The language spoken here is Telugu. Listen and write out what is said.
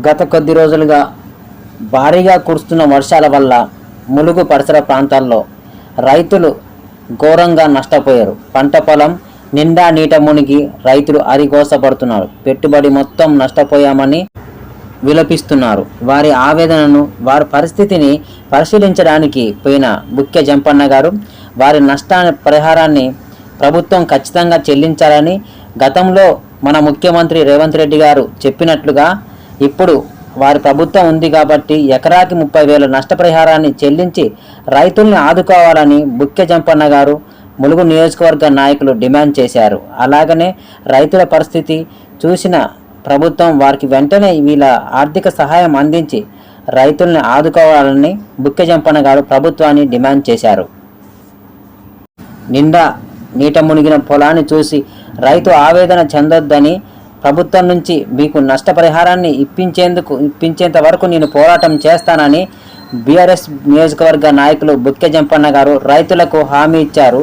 గత కొద్ది రోజులుగా భారీగా కురుస్తున్న వర్షాల వల్ల ములుగు పరిసర ప్రాంతాల్లో రైతులు ఘోరంగా నష్టపోయారు. పంట పొలం నిండా నీట మునిగి రైతులు అరిగోసపడుతున్నారు. పెట్టుబడి మొత్తం నష్టపోయామని విలపిస్తున్నారు. వారి ఆవేదనను వారి పరిస్థితిని పరిశీలించడానికి పోయిన బుక్య జంపన్న గారు వారి నష్టాన్ని పరిహారాన్ని ప్రభుత్వం ఖచ్చితంగా చెల్లించాలని గతంలో మన ముఖ్యమంత్రి రేవంత్ రెడ్డి గారు చెప్పినట్లుగా ఇప్పుడు వారి ప్రభుత్వం ఉంది కాబట్టి ఎకరాకి ముప్పై వేల నష్టపరిహారాన్ని చెల్లించి రైతుల్ని ఆదుకోవాలని బుక్కె జంపన్న గారు ములుగు నియోజకవర్గ నాయకులు డిమాండ్ చేశారు. అలాగనే రైతుల పరిస్థితి చూసిన ప్రభుత్వం వారికి వెంటనే వీళ్ళ ఆర్థిక సహాయం అందించి రైతుల్ని ఆదుకోవాలని బుక్కె జంపన్న గారు ప్రభుత్వాన్ని డిమాండ్ చేశారు. నిండా నీట మునిగిన పొలాన్ని చూసి రైతు ఆవేదన చెందొద్దని ప్రభుత్వం నుంచి మీకు నష్టపరిహారాన్ని ఇప్పించేందుకు ఇప్పించేంత వరకు నేను పోరాటం చేస్తానని బీఆర్ఎస్ నియోజకవర్గ నాయకులు బుక్కె జంపన్న గారు రైతులకు హామీ ఇచ్చారు.